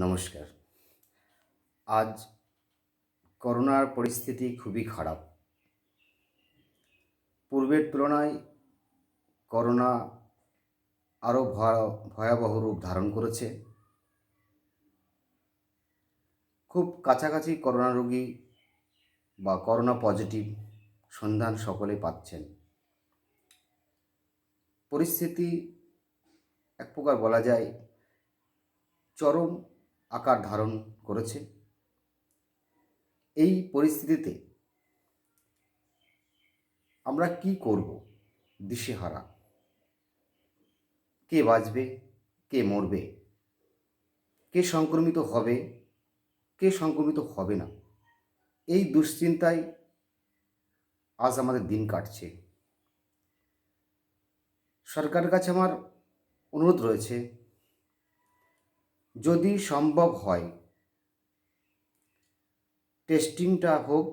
নমস্কার। আজ করোনার পরিস্থিতি খুবই খারাপ। পূর্বের তুলনায় করোনা আরও ভয়াবহ রূপ ধারণ করেছে। খুব কাছাকাছি করোনা রোগী বা করোনা পজিটিভ সন্ধান সকলে পাচ্ছেন। পরিস্থিতি এক প্রকার বলা যায় চরম আকার ধারণ করেছে। এই পরিস্থিতিতে আমরা কি করব? দিশেহারা। কে বাঁচবে? কে মরবে? কে সংক্রমিত হবে? কে সংক্রমিত হবে না? এই দুশ্চিন্তায় আজ আমাদের দিন কাটছে। সরকারের কাছে আমার অনুরোধ রয়েছে যদি সম্ভব হয় টেস্টিংটা হোক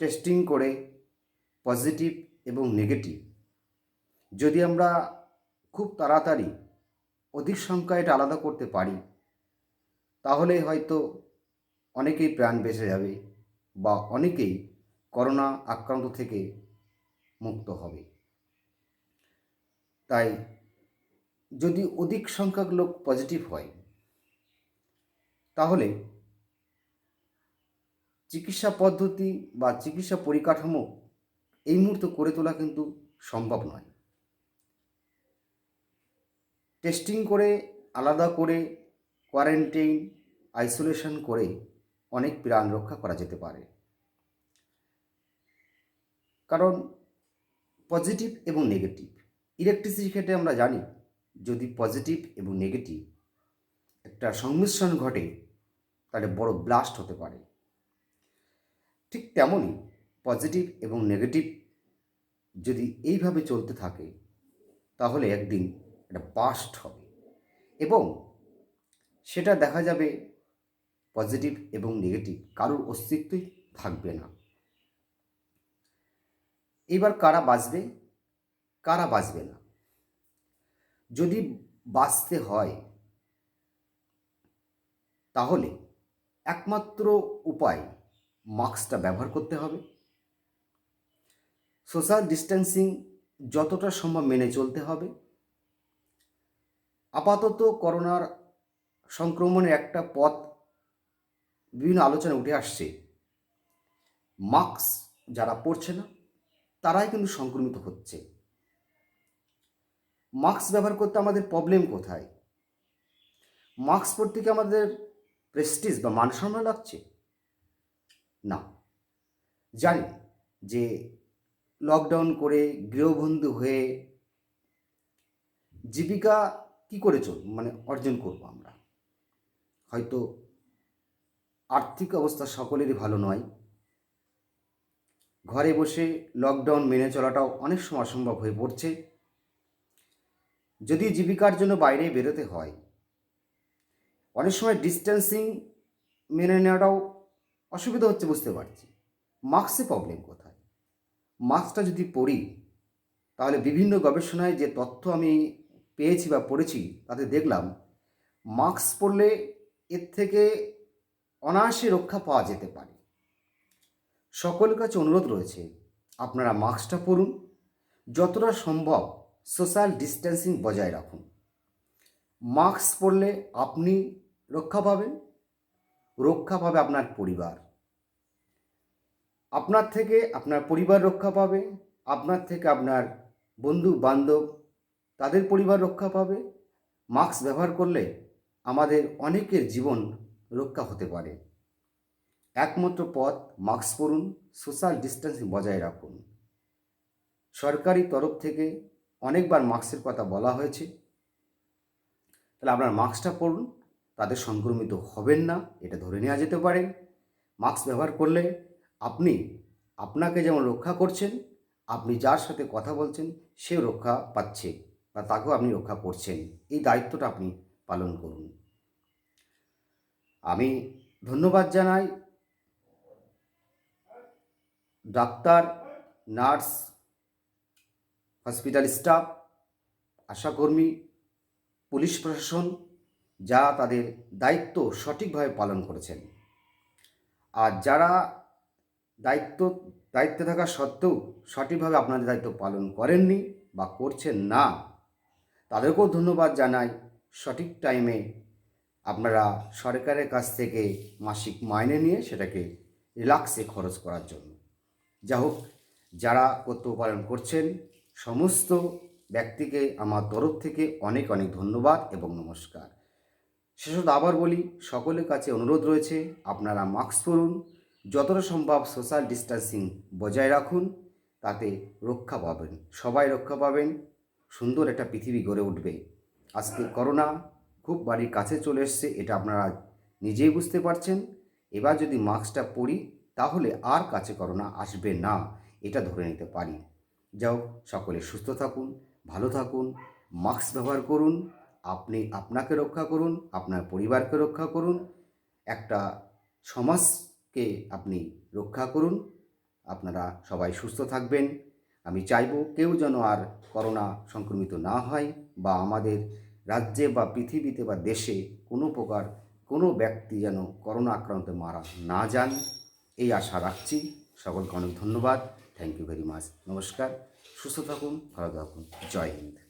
টেস্টিং করে পজিটিভ এবং নেগেটিভ যদি আমরা খুব তাড়াতাড়ি অধিক সংখ্যা এটা আলাদা করতে পারি, তাহলে হয়তো অনেকেই প্রাণ বেঁচে যাবে বা অনেকেই করোনা আক্রান্ত থেকে মুক্ত হবে। তাই যদি অধিক সংখ্যক লোক পজিটিভ হয়, তাহলে চিকিৎসা পদ্ধতি বা চিকিৎসা পরিকাঠামো এই মুহূর্তে করে তোলা কিন্তু সম্ভব নয়। টেস্টিং করে, আলাদা করে কোয়ারেন্টাইন আইসোলেশন করে অনেক প্রাণ রক্ষা করা যেতে পারে। কারণ পজিটিভ এবং নেগেটিভ ইলেকট্রিসিটি ক্ষেত্রে আমরা জানি যদি পজিটিভ এবং নেগেটিভ একটা সংমিশ্রণ ঘটে, তাহলে বড় ব্লাস্ট হতে পারে। ঠিক তেমনই পজিটিভ এবং নেগেটিভ যদি এইভাবে চলতে থাকে, তাহলে একদিন এটা বাস্ট হবে এবং সেটা দেখা যাবে পজিটিভ এবং নেগেটিভ কারোর অস্তিত্বই থাকবে না। এবার কারা বাঁচবে? কারা বাঁচবে না? যদি বাঁচতে হয়, তাহলে একমাত্র উপায় মাস্কটা ব্যবহার করতে হবে। সোশ্যাল ডিস্ট্যান্সিং যতটা সম্ভব মেনে চলতে হবে। আপাতত করোনার সংক্রমণের একটা পথ বিভিন্ন আলোচনা উঠে আসছে। মাস্ক যারা পড়ছে না, তারাই কিন্তু সংক্রমিত হচ্ছে। মাস্ক ব্যবহার করতে আমাদের প্রবলেম কোথায়? মাস্ক পরতে কি আমাদের প্রেস্টিজ বা মানসম্মান লাগছে? না। জানি যে লকডাউন করে গৃহবন্ধু হয়ে জীবিকা কি করে চল মানে অর্জন করব আমরা? হয়তো আর্থিক অবস্থা সকলেরই ভালো নয়। ঘরে বসে লকডাউন মেনে চলাটাও অনেক সময় অসম্ভব হয়ে পড়ছে। যদি জীবিকার জন্য বাইরে বেরোতে হয়, অনেক সময় ডিস্টেন্সিং মেনে নেওয়াটাও অসুবিধা হচ্ছে বুঝতে পারছি। মাস্কে প্রবলেম কোথায়? মাস্কটা যদি পড়ি তাহলে বিভিন্ন গবেষণায় যে তথ্য আমি পেয়েছি বা পড়েছি, তাতে দেখলাম মাস্ক পরলে এর থেকে অনায়াসে রক্ষা পাওয়া যেতে পারে। সকলের কাছে অনুরোধ রয়েছে, আপনারা মাস্কটা পরুন। যতটা সম্ভব সোশ্যাল ডিস্টেন্সিং বজায় রাখুন। মাস্ক পরলে আপনি রক্ষা পাবেন, রক্ষা পাবে আপনার পরিবার। আপনার থেকে আপনার পরিবার রক্ষা পাবে, আপনার থেকে আপনার বন্ধু, বান্ধব, তাদের পরিবার রক্ষা পাবে। মাস্ক ব্যবহার করলে আমাদের অনেকের জীবন রক্ষা হতে পারে। একমাত্র পথ মাস্ক পরুন, সোশ্যাল ডিস্টেন্সিং বজায় রাখুন। সরকারি তরফ থেকে অনেকবার মাস্কের কথা বলা হয়েছে। তাহলে আপনার মাস্কটা পরুন তাদের সংক্রমিত হবেন না, এটা ধরে নেওয়া যেতে পারে। মাস্ক ব্যবহার করলে আপনি, আপনাকে যেমন রক্ষা করছেন, আপনি যার সাথে কথা বলছেন, সেও রক্ষা পাচ্ছে বা তাকেও আপনি রক্ষা করছেন। এই দায়িত্বটা আপনি পালন করুন। আমি ধন্যবাদ জানাই। ডাক্তার, নার্স হসপিটাল স্টাফ, আশাকর্মী, পুলিশ প্রশাসন যা তাদের দায়িত্ব সঠিকভাবে পালন করেছেন। আর যারা দায়িত্ব, দায়িত্বে থাকা সত্ত্বেও সঠিকভাবে আপনাদের দায়িত্ব পালন করেননি বা করছেন না, তাদেরকেও ধন্যবাদ জানাই। সঠিক টাইমে আপনারা সরকারের কাছ থেকে মাসিক মাইনে নিয়ে সেটাকে রিল্যাক্সে খরচ করার জন্য। যা হোক যারা কর্তব্য পালন করছেন সমস্ত ব্যক্তিকে আমার তরফ থেকে অনেক অনেক ধন্যবাদ এবং নমস্কার। শেষত আবার বলি, সকলের কাছে অনুরোধ রয়েছে, আপনারা মাস্ক পরুন, যতটা সম্ভব সোশ্যাল ডিস্টেন্সিং বজায় রাখুন, তাতে রক্ষা পাবেন, সবাই রক্ষা পাবেন, সুন্দর একটা পৃথিবী গড়ে উঠবে। আজকে করোনা খুব বাড়ির কাছে চলে এসছে, এটা আপনারা নিজেই বুঝতে পারছেন। এবার যদি মাস্কটা পরি, তাহলে আর কাছে করোনা আসবে না, এটা ধরে নিতে পারি। যাও সকলে সুস্থ থাকুন, ভালো থাকুন, মাস্ক ব্যবহার করুন, আপনি আপনাকে রক্ষা করুন, আপনার পরিবারকে রক্ষা করুন, একটা সমাজকে আপনি রক্ষা করুন। আপনারা সবাই সুস্থ থাকবেন। আমি চাইব কেউ যেন আর করোনা সংক্রমিত না হয় বা আমাদের রাজ্যে বা পৃথিবীতে বা দেশে কোনো প্রকার কোনো ব্যক্তি যেন করোনা আক্রান্ত মারা না যান। এই আশা রাখছি। সকলকে অনেক ধন্যবাদ। থ্যাংক ইউ ভেরি মাচ নমস্কার সুস্থ থাকুন ভালো থাকুন জয় হিন্দ